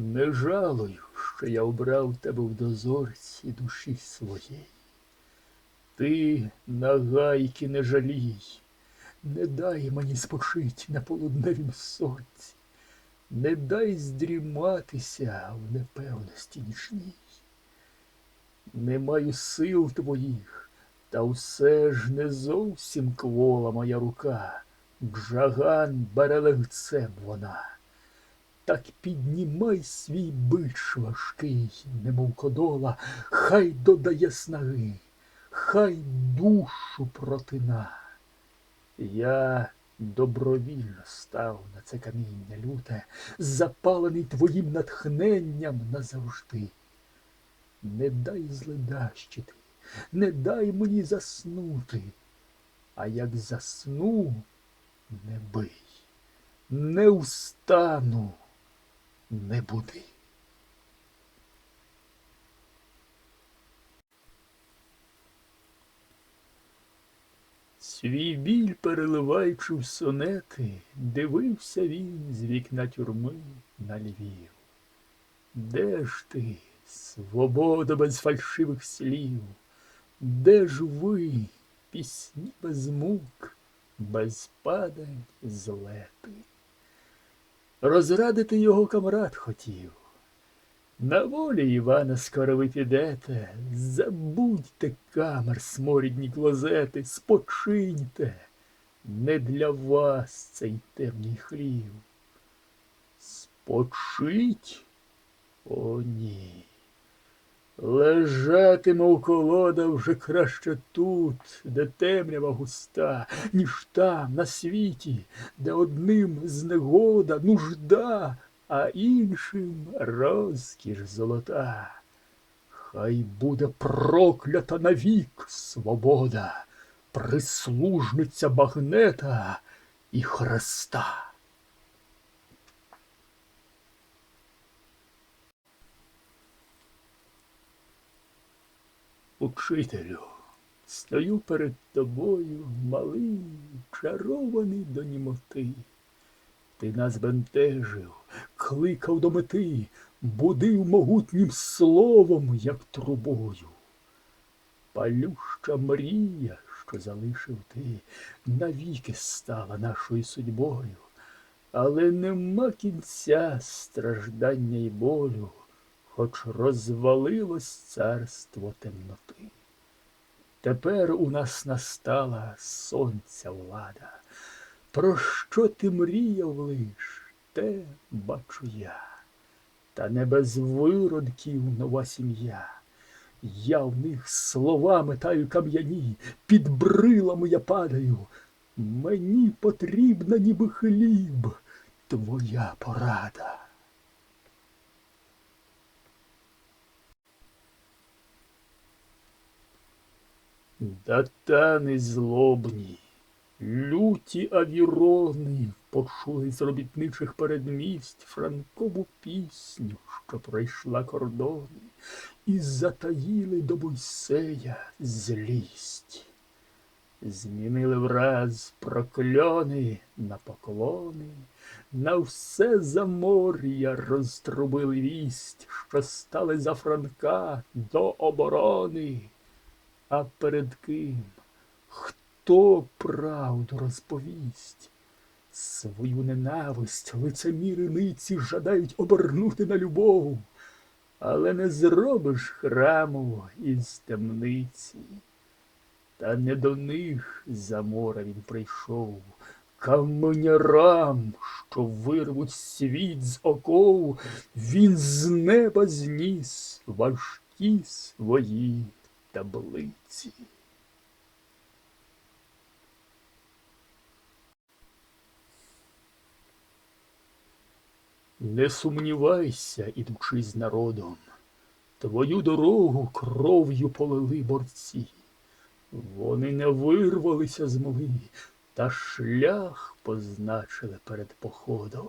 Не жалую, що я обрав тебе в дозорці душі своєї. Ти на гайки не жалій, не дай мені спочить на полудневім сонці, не дай здріматися в непевності нічній. Не маю сил твоїх, та все ж не зовсім квола моя рука. Джаган бере легцем вона. Так піднімай свій бич важкий, немов кодола, хай додає снаги, хай душу протина. Я добровільно став на це каміння люте, запалений твоїм натхненням назавжди. Не дай зледащити, не дай мені заснути, а як засну, не бий, не устану, не буди. Свій біль переливаючи в сонети, дивився він з вікна тюрми на Львів. Де ж ти, свобода без фальшивих слів? Де ж ви, пісні без мук, без падань злети? Розрадити його камрад хотів. На волі Івана скоро ви підете, забудьте камер сморідні клозети, спочиньте, не для вас цей темний хлів. Спочить? О, ні. Лежатиме у колода вже краще тут, де темрява густа, ніж там, на світі, де одним знегода, нужда, а іншим розкіш золота. Хай буде проклята навік свобода, прислужниця багнета і хреста. Учителю, стою перед тобою, малий, чарований до німоти. Ти нас бентежив, кликав до мети, будив могутнім словом, як трубою. Палюща мрія, що залишив ти, навіки стала нашою судьбою, але нема кінця страждання й болю, хоч розвалилось царство темноти. Тепер у нас настала сонця влада. Про що ти мріяв лиш, те бачу я, та не без виродків нова сім'я. Я в них слова метаю кам'яні, під брилами я падаю. Мені потрібна ніби хліб, твоя порада. Датани злобні, люті авірони почули з робітничих передмість франкову пісню, що пройшла кордони, і затаїли до Бойсея злість. Змінили враз прокльони на поклони, на все замор'я розтрубили вість, що стали за Франка до оборони. А перед ким? Хто правду розповість? Свою ненависть лицеміри ниці жадають обернути на любов, але не зробиш храму із темниці. Та не до них за мора він прийшов, каменярам, що вирвуть світ з оков, він з неба зніс важкі свої таблиці. Не сумнівайся, ідучи з народом, твою дорогу кров'ю полили борці. Вони не вирвалися з мли, та шлях позначили перед походом.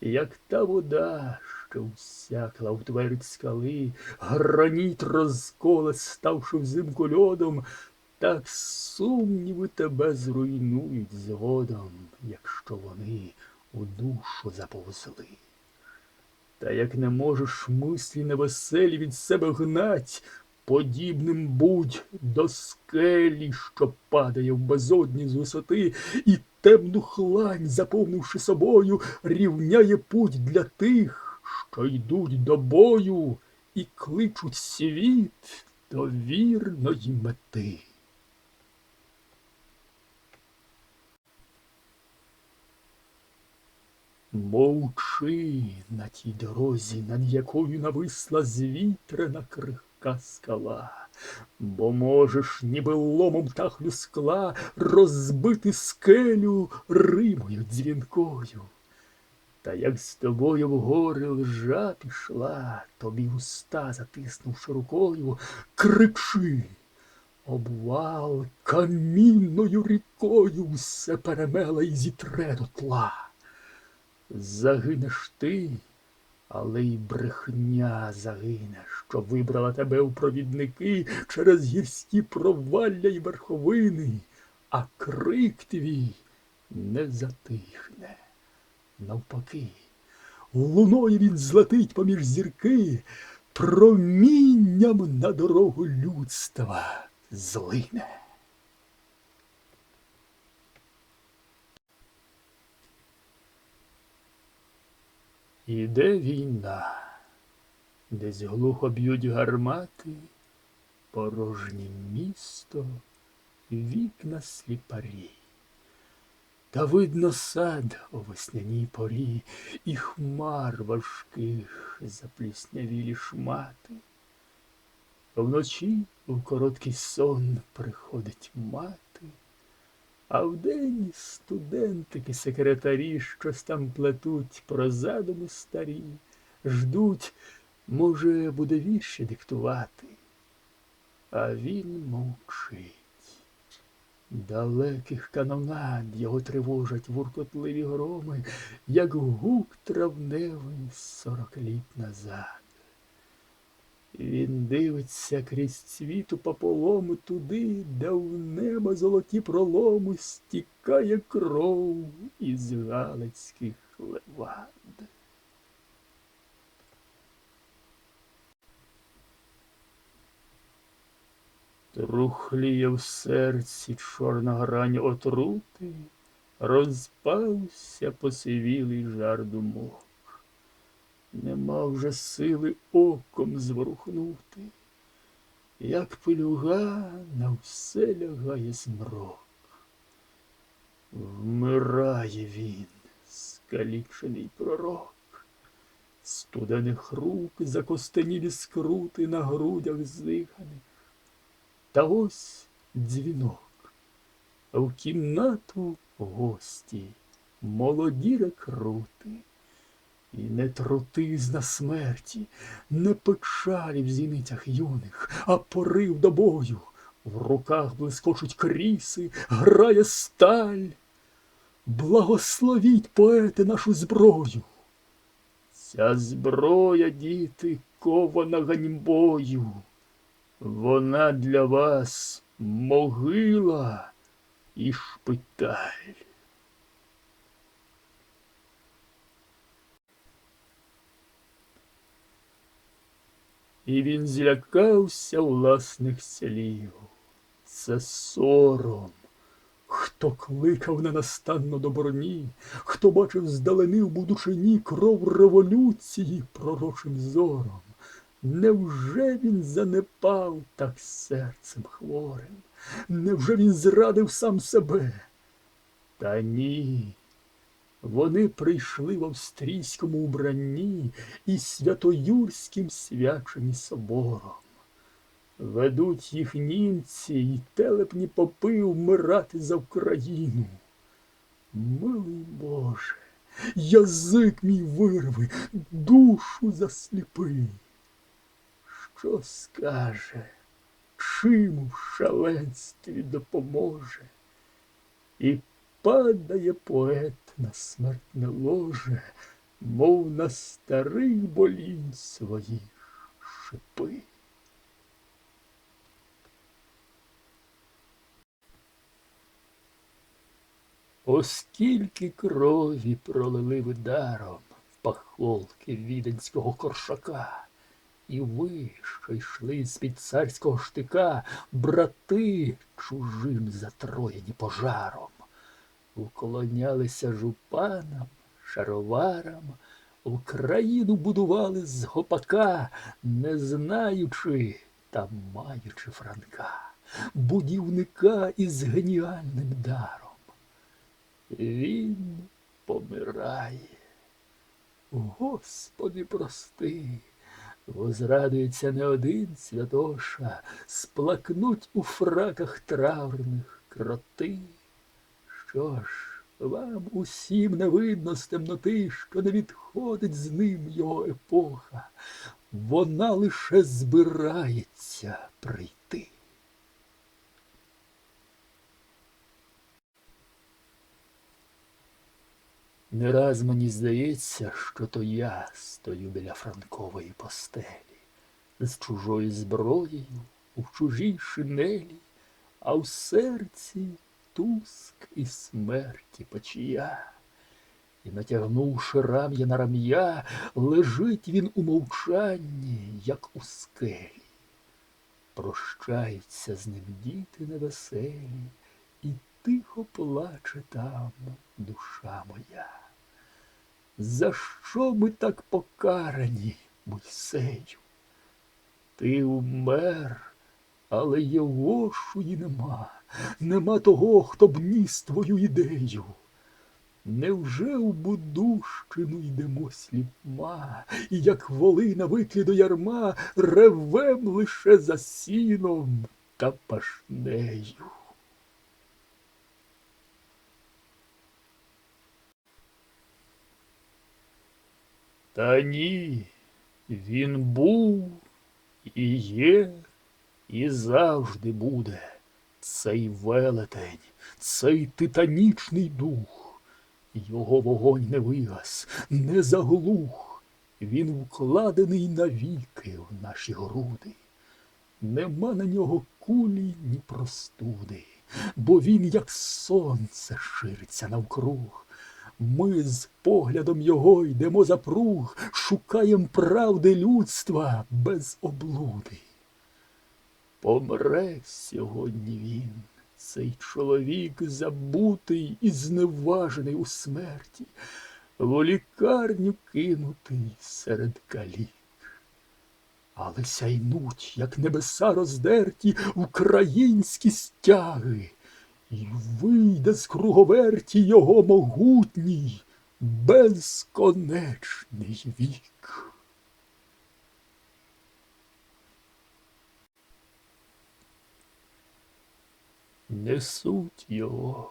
Як та вода, всякла в твердь скали, граніт розколе, ставши взимку льодом, так сумніви тебе зруйнують згодом, якщо вони у душу заповзли. Та як не можеш мислі невеселі від себе гнать, подібним будь до скелі, що падає в безодні з висоти, і темну хлань, заповнивши собою, рівняє путь для тих, що йдуть до бою і кличуть світ до вірної мети. Мовчи на тій дорозі, над якою нависла звітрена крихка скала, бо можеш, ніби ломом тахлю скла, розбити скелю римою дзвінкою. Та як з тобою в гори лжа пішла, тобі уста затиснувши рукою, кричи. Обвал камінною рікою все перемела і зітре до тла. Загинеш ти, але й брехня загине, що вибрала тебе у провідники через гірські провалля й верховини, а крик твій не затихне. Навпаки, луною він злетить поміж зірки, промінням на дорогу людства злине. Іде війна, десь глухо б'ють гармати, порожнє місто, вікна сліпарі. Та видно сад у весняній порі і хмар важких запліснявілі шмати. Вночі у короткий сон приходить мати, а вдень студентики, секретарі щось там плетуть про задуми старі, ждуть, може, буде вірші диктувати. А він мовчить. Далеких канонад його тривожать вуркотливі громи, як гук травневий сорок літ назад. Він дивиться крізь цвіту пополому туди, де в небо золоті проломи стікає кров із галицьких левад. Трухліє в серці чорна грань отрути, розпався посивілий жар думок. Нема вже сили оком зворухнути, як пилюга на все лягає змрок. Вмирає він, скалічений пророк, студених рук закостенілі скрути на грудях здиханих. Та ось дзвінок, в кімнату гості, молоді рекрути. І не трутизна смерті, не печалі в зіницях юних, а порив до бою. В руках блискочуть кріси, грає сталь. Благословіть, поети, нашу зброю. Ця зброя, діти, кована ганьбою. Вона для вас могила і шпиталь. І він злякався власних слів. Це сором. Хто кликав ненастанно до броні, хто бачив здалени в будучині кров революції пророчим зором. Невже він занепав так серцем хворим? Невже він зрадив сам себе? Та ні. Вони прийшли в австрійському убранні і святоюрським свячені собором. Ведуть їх німці й телепні попи вмирати за Україну. Милий Боже, язик мій вирви, душу засліпи. Що скаже, чим в шаленстві допоможе? І падає поет на смертне ложе, мов на старий болінь своїх шипи. Оскільки крові пролили ви даром, пахолки віденського коршака. І ви, що йшли з-під царського штика, брати чужим затроєні пожаром, уклонялися жупанам, шароварам, Україну будували з гопака, не знаючи та маючи франка, будівника із геніальним даром. Він помирає. Господи, прости, возрадується не один святоша, сплакнуть у фраках траврних кроти. Що ж, вам усім не видно з темноти, що не відходить з ним його епоха, вона лише збирається прийти. Не раз мені здається, що то я стою біля франкової постелі, з чужою зброєю, у чужій шинелі, а в серці туск і смерті печія. І, натягнувши рам'я на рам'я, лежить він у мовчанні, як у скелі. Прощаються з ним діти невеселі, і тихо плаче там душа моя. За що ми так покарані, Мойсею? Ти вмер, але Євошуї нема, нема того, хто б ніс твою ідею. Невже в Будущину йдемо сліпма, і як воли на виклі до ярма ревем лише за сіном та пашнею? Та ні, він був і є, і завжди буде цей велетень, цей титанічний дух. Його вогонь не вигас, не заглух, він вкладений навіки в наші груди. Нема на нього кулі ні простуди, бо він, як сонце, шириться навкруг. Ми з поглядом його йдемо за пруг, шукаєм правди людства без облуди. Помре сьогодні він, цей чоловік забутий і зневажений у смерті, в лікарню кинутий серед калік. Але сяйнуть, як небеса роздерті, українські стяги, і вийде з круговерті його могутній, безконечний вік. Несуть його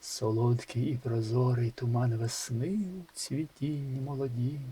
солодкий і прозорий туман весни у цвітінні молодім,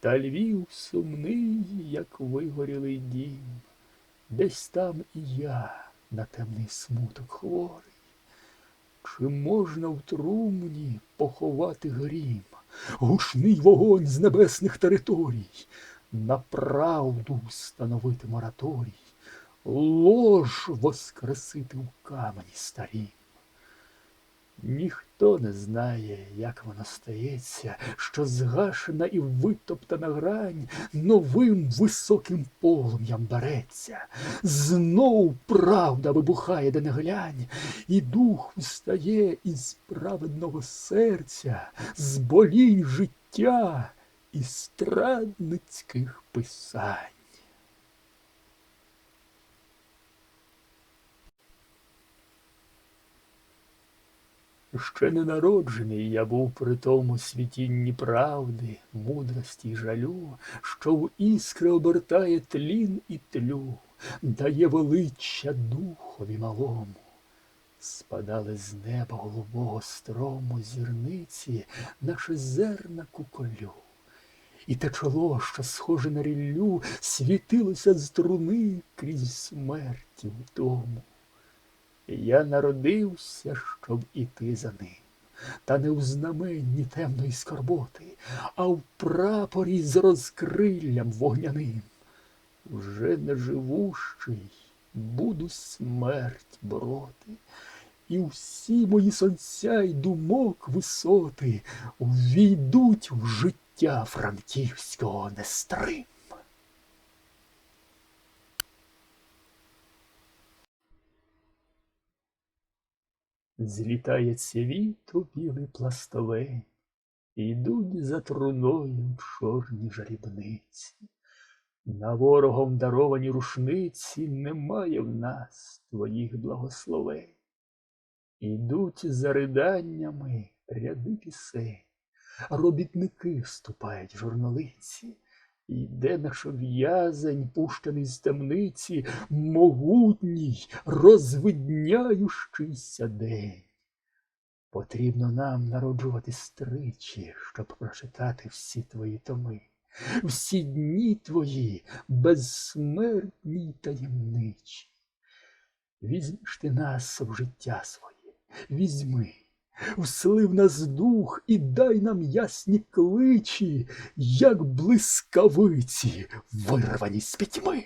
та Львів сумний, як вигорілий дім, десь там і я на темний смуток хворий. Чи можна в трумні поховати грім, гушний вогонь з небесних територій, на правду встановити мораторій, лож воскресити в камені старім? Ніхто не знає, як воно стається, що згашена і витоптана грань новим високим полум'ям береться. Знов правда вибухає, де не глянь, і дух встає із праведного серця, з болінь життя і страдницьких писань. Ще не народжений я був при тому світінні правди, мудрості й жалю, що в іскри обертає тлін і тлю, дає величчя духові малому. Спадали з неба голубого строму зірниці, наче зерна куколю. І те чоло, що схоже на ріллю, світилося з труни крізь смерті вдому. Я народився, щоб іти за ним, та не в знаменні темної скорботи, а в прапорі з розкриллям вогняним. Вже не живущий буду смерть бороти, і всі мої сонця й думок висоти ввійдуть в життя франківського нестрим. Злітає цвіт у білий пластовий, Ідуть за труною чорні жарібниці. На ворогом даровані рушниці немає в нас твоїх благословень. Ідуть за риданнями ряди пісень, робітники вступають журналиці, Іде наш в'язень, пущений з темниці, могутній, розвидняющийся день. Потрібно нам народжувати стричі, щоб прочитати всі твої томи, всі дні твої безсмертні таємничі. Візьми ж ти нас в життя своє, візьми, вслив нас дух і дай нам ясні кличі, як блискавиці, вирвані з пітьми.